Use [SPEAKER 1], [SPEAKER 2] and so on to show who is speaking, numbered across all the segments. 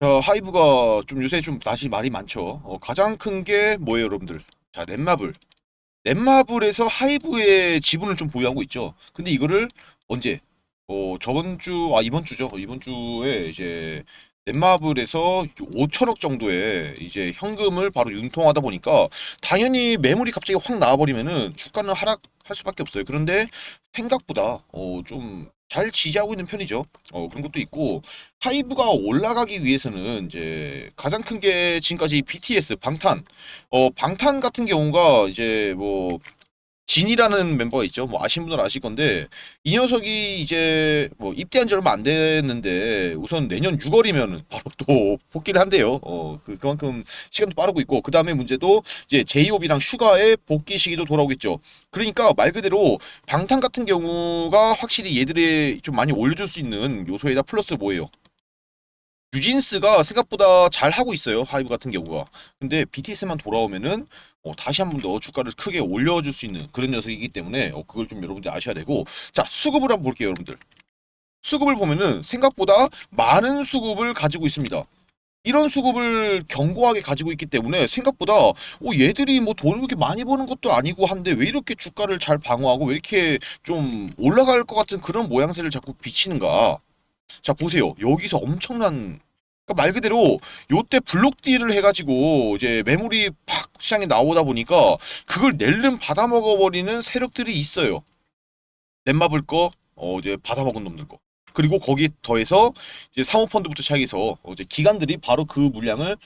[SPEAKER 1] 자, 하이브가 좀 요새 좀 다시 말이 많죠. 어, 가장 큰 게 뭐예요, 여러분들? 자, 넷마블. 넷마블에서 하이브의 지분을 좀 보유하고 있죠. 근데 이거를 언제? 어, 저번 주, 아, 이번 주죠. 이번 주에 이제 넷마블에서 5천억 정도의 이제 현금을 바로 융통하다 보니까 당연히 매물이 갑자기 확 나와버리면은 주가는 하락 할 수밖에 없어요. 그런데 생각보다 어, 좀잘 지지하고 있는 편이죠. 어, 그런 것도 있고 하이브가 올라가기 위해서는 이제 가장 큰 게 지금까지 BTS 방탄 어 방탄 같은 경우가 이제 뭐 진이라는 멤버가 있죠. 뭐 아시는 분들 아실 건데 이 녀석이 이제 뭐 입대한 지 얼마 안 됐는데 우선 내년 6월이면 바로 또 복귀를 한대요. 어 그- 그만큼 시간도 빠르고 있고 그 다음에 문제도 이제 제이홉이랑 슈가의 복귀 시기도 돌아오겠죠. 그러니까 말 그대로 방탄 같은 경우가 확실히 얘들이 좀 많이 올려줄 수 있는 요소에다 플러스 뭐예요? 뉴진스가 생각보다 잘 하고 있어요. 하이브 같은 경우가. 근데 BTS만 돌아오면은 어, 다시 한 번 더 주가를 크게 올려줄 수 있는 그런 녀석이기 때문에 어, 그걸 좀 여러분들 아셔야 되고 자 수급을 한번 볼게요, 여러분들. 수급을 보면은 생각보다 많은 수급을 가지고 있습니다. 이런 수급을 견고하게 가지고 있기 때문에 생각보다 어, 얘들이 뭐 돈을 그렇게 많이 버는 것도 아니고 한데 왜 이렇게 주가를 잘 방어하고 왜 이렇게 좀 올라갈 것 같은 그런 모양새를 자꾸 비치는가? 자 보세요. 여기서 엄청난 그러니까 말 그대로 요때 블록 딜을 해가지고 이제 매물이 팍 시장에 나오다 보니까 그걸 낼름 받아 먹어버리는 세력들이 있어요. 넷마블 거 어, 이제 받아 먹은 놈들 거. 그리고 거기에 더해서 이제 사모펀드부터 시작해서 어, 이제 기관들이 바로 그 물량을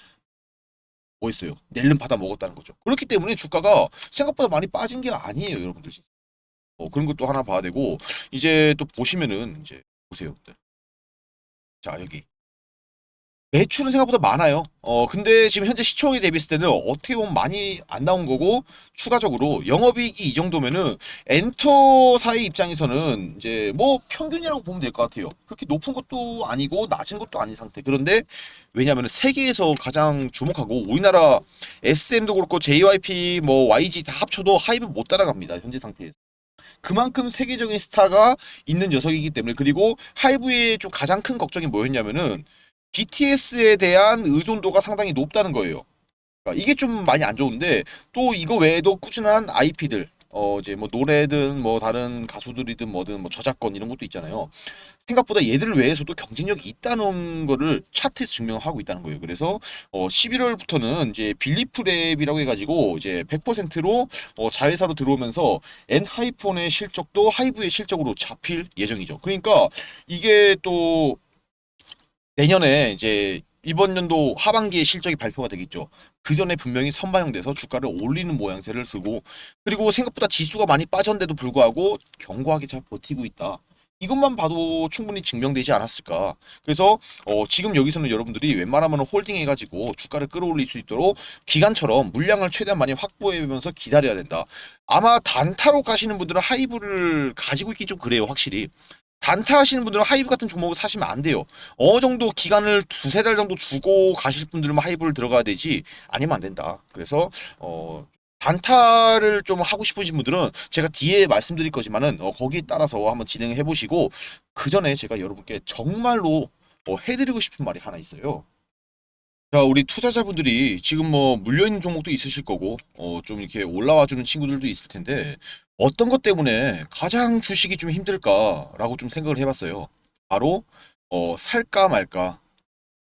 [SPEAKER 1] 뭐 했어요? 낼름 받아 먹었다는 거죠. 그렇기 때문에 주가가 생각보다 많이 빠진 게 아니에요 여러분들. 어, 그런 것도 하나 봐야 되고 이제 또 보시면은 이제 보세요 자 여기 매출은 생각보다 많아요. 어 근데 지금 현재 시총에 대비했을 때는 어떻게 보면 많이 안 나온 거고 추가적으로 영업이익이 이 정도면은 엔터사의 입장에서는 이제 뭐 평균이라고 보면 될 것 같아요. 그렇게 높은 것도 아니고 낮은 것도 아닌 상태. 그런데 왜냐하면 세계에서 가장 주목하고 우리나라 SM도 그렇고 JYP 뭐 YG 다 합쳐도 하이브 못 따라갑니다. 현재 상태에서. 그만큼 세계적인 스타가 있는 녀석이기 때문에 그리고 하이브의 좀 가장 큰 걱정이 뭐였냐면은 BTS에 대한 의존도가 상당히 높다는 거예요. 그러니까 이게 좀 많이 안 좋은데 또 이거 외에도 꾸준한 IP들 어 이제 뭐 노래든 뭐 다른 가수들이든 뭐든 뭐 저작권 이런 것도 있잖아요. 생각보다 얘들 외에서도 경쟁력이 있다는 거를 차트에서 증명하고 있다는 거예요. 그래서 어 11월부터는 이제 빌리프랩이라고 해가지고 이제 100%로 어 자회사로 들어오면서 엔하이폰의 실적도 하이브의 실적으로 잡힐 예정이죠. 그러니까 이게 또 내년에 이제 이번 연도 하반기에 실적이 발표가 되겠죠. 그 전에 분명히 선반영돼서 주가를 올리는 모양새를 두고 그리고 생각보다 지수가 많이 빠졌는데도 불구하고 견고하게 잘 버티고 있다. 이것만 봐도 충분히 증명되지 않았을까. 그래서 어, 지금 여기서는 여러분들이 웬만하면 홀딩 해가지고 주가를 끌어올릴 수 있도록 기간처럼 물량을 최대한 많이 확보해면서 기다려야 된다. 아마 단타로 가시는 분들은 하이브를 가지고 있기 좀 그래요, 확실히. 단타 하시는 분들은 하이브 같은 종목을 사시면 안 돼요. 어느 정도 기간을 두세 달 정도 주고 가실 분들은 하이브를 들어가야 되지 아니면 안 된다. 그래서 어 단타를 좀 하고 싶으신 분들은 제가 뒤에 말씀드릴 거지만은 어, 거기에 따라서 한번 진행해 보시고 그 전에 제가 여러분께 정말로 어, 해드리고 싶은 말이 하나 있어요. 자, 우리 투자자분들이 지금 뭐 물려있는 종목도 있으실 거고, 어, 좀 이렇게 올라와 주는 친구들도 있을 텐데, 어떤 것 때문에 가장 주식이 좀 힘들까라고 좀 생각을 해봤어요. 바로, 어, 살까 말까, 어,